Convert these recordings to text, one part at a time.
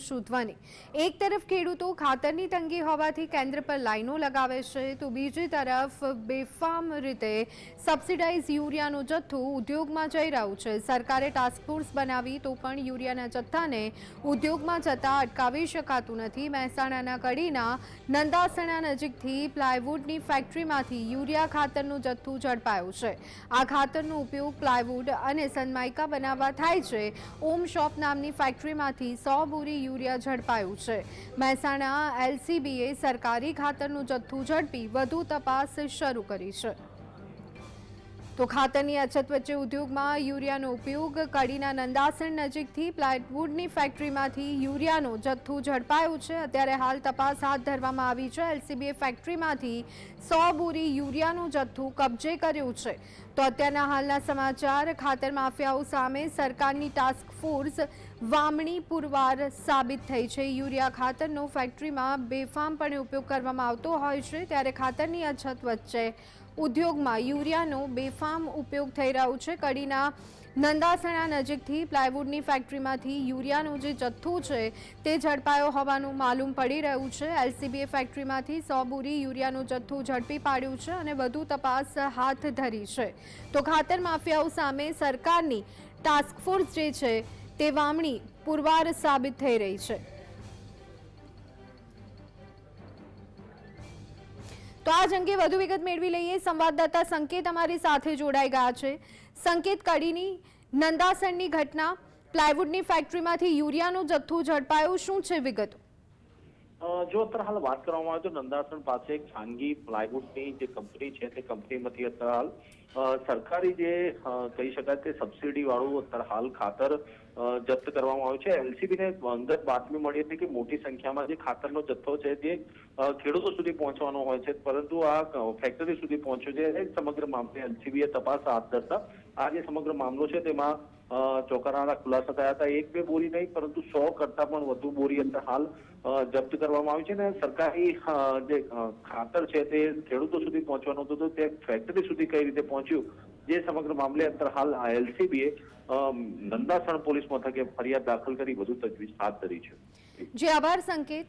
શોધવાની. એક તરફ ખેડૂતો ખાતરની તંગી હોવાથી કેન્દ્ર પર લાઈનો લગાવે છે, તો બીજી તરફ બેફામ રીતે સબસિડાઇઝ યુરિયાનો જથ્થો ઉદ્યોગમાં જઈ રહ્યું છે. સરકારે ટાસ્કફોર્સ બનાવી તો પણ યુરિયાના જથ્થાને ઉદ્યોગમાં જતા અટકાવી શકાતું નથી. મહેસાણાના કડીના નંદાસણા નજીકથી પ્લાયવુડની ફેક્ટરીમાંથી યુરિયા ખાતરનું જથ્થું ઝડપાયું છે. આ ખાતરનો ઉપયોગ પ્લાયવુડ અને સનમાઇકા બનાવવા થાય છે. ઓમ શોપ નામની ફેક્ટરીમાંથી સો બોરી યુરિયા ઝડપાયું છે. મહેસાણા એલસીબીએ સરકારી ખાતરનું જથ્થું ઝડપી વધુ તપાસ શરૂ કરી છે. તો ખાતરની અછત વચ્ચે ઉદ્યોગમાં યુરિયાનો ઉપયોગ, કડીના નંદાસણ નજીકથી પ્લાયવુડની ફેક્ટરીમાંથી યુરિયાનો જથ્થું ઝડપાયું છે. અત્યારે હાલ તપાસ હાથ ધરવામાં આવી છે. એલસીબીએ ફેક્ટરીમાંથી સો બોરી યુરિયાનું જથ્થું કબજે કર્યું છે. તો અત્યારના હાલના સમાચાર, ખાતર માફિયાઓ સામે સરકારની ટાસ્ક ફોર્સ વામણી પુરવાર સાબિત થઈ છે. યુરિયા ખાતરનો ફેક્ટરીમાં બેફામપણે ઉપયોગ કરવામાં આવતો હોય છે. ત્યારે ખાતરની અછત વચ્ચે ઉદ્યોગમાં યુરિયાનો બેફામ ઉપયોગ થઈ રહ્યો છે. કડીના નંદાસણા નજીકથી પ્લાયવુડની ફેક્ટરીમાંથી યુરિયાનો જે જથ્થો છે તે ઝડપાયો હોવાનું માલુમ પડી રહ્યું છે. એલસીબીએ ફેક્ટરીમાંથી સો બોરી યુરિયાનો જથ્થો ઝડપી પાડ્યું છે અને વધુ તપાસ હાથ ધરી છે. તો ખાતર માફિયાઓ સામે સરકારની ટાસ્ક ફોર્સ જે છે તે વામણી પુરવાર સાબિત થઈ રહી છે. તો આ અંગે વધુ વિગત મેળવી લઈએ. સંવાદદાતા સંકેત અમારી સાથે જોડાઈ ગયા છે. સંકેત કડીની નંદાસણની ઘટના, પ્લાયવુડની ફેક્ટરીમાંથી યુરિયાનો જથ્થો ઝડપાયો. શું છે વિગત? જો અત્યારે હાલ વાત કરવામાં આવે તો નંદાસણ પાસે એક ખાનગી પ્લાયવુડની જે કંપની છે, તે કંપનીમાંથી અત્યારે હાલ સરકારી જે કહી શકાય કે સબસિડી વાળું અત્યારે હાલ ખાતર જપ્ત કરવામાં આવ્યું છે. એલસીબીને અંદર બાતમી મળી હતી કે મોટી સંખ્યામાં જે ખાતરનો જથ્થો છે તે ખેડૂતો સુધી પહોંચવાનો હોય છે. પરંતુ આ ફેક્ટરી સુધી પહોંચ્યો છે. સમગ્ર મામલે એલસીબીએ તપાસ હાથ ધરતા. આ જે સમગ્ર મામલો છે તેમાં અ, ચોંકાવનારા ખુલાસા થયા હતા. એક બે બોરી નહીં પરંતુ સો કરતા પણ વધુ બોરી અંદર હાલ જપ્ત કરવામાં આવી છે ને સરકારી જે ખાતર છે તે ખેડૂતો સુધી પહોંચવાનું હતું તો તે ફેક્ટરી સુધી કઈ રીતે પહોંચ્યું? જે સમગ્ર મામલે અંતર હાલ એલસીબીએ નંદાસણ પોલીસ મથકે ફરિયાદ દાખલ કરી વધુ તજવીજ હાથ ધરી છે. જે આભાર સંકેત.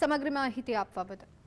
સમગ્ર માહિતી આપવા બદલ.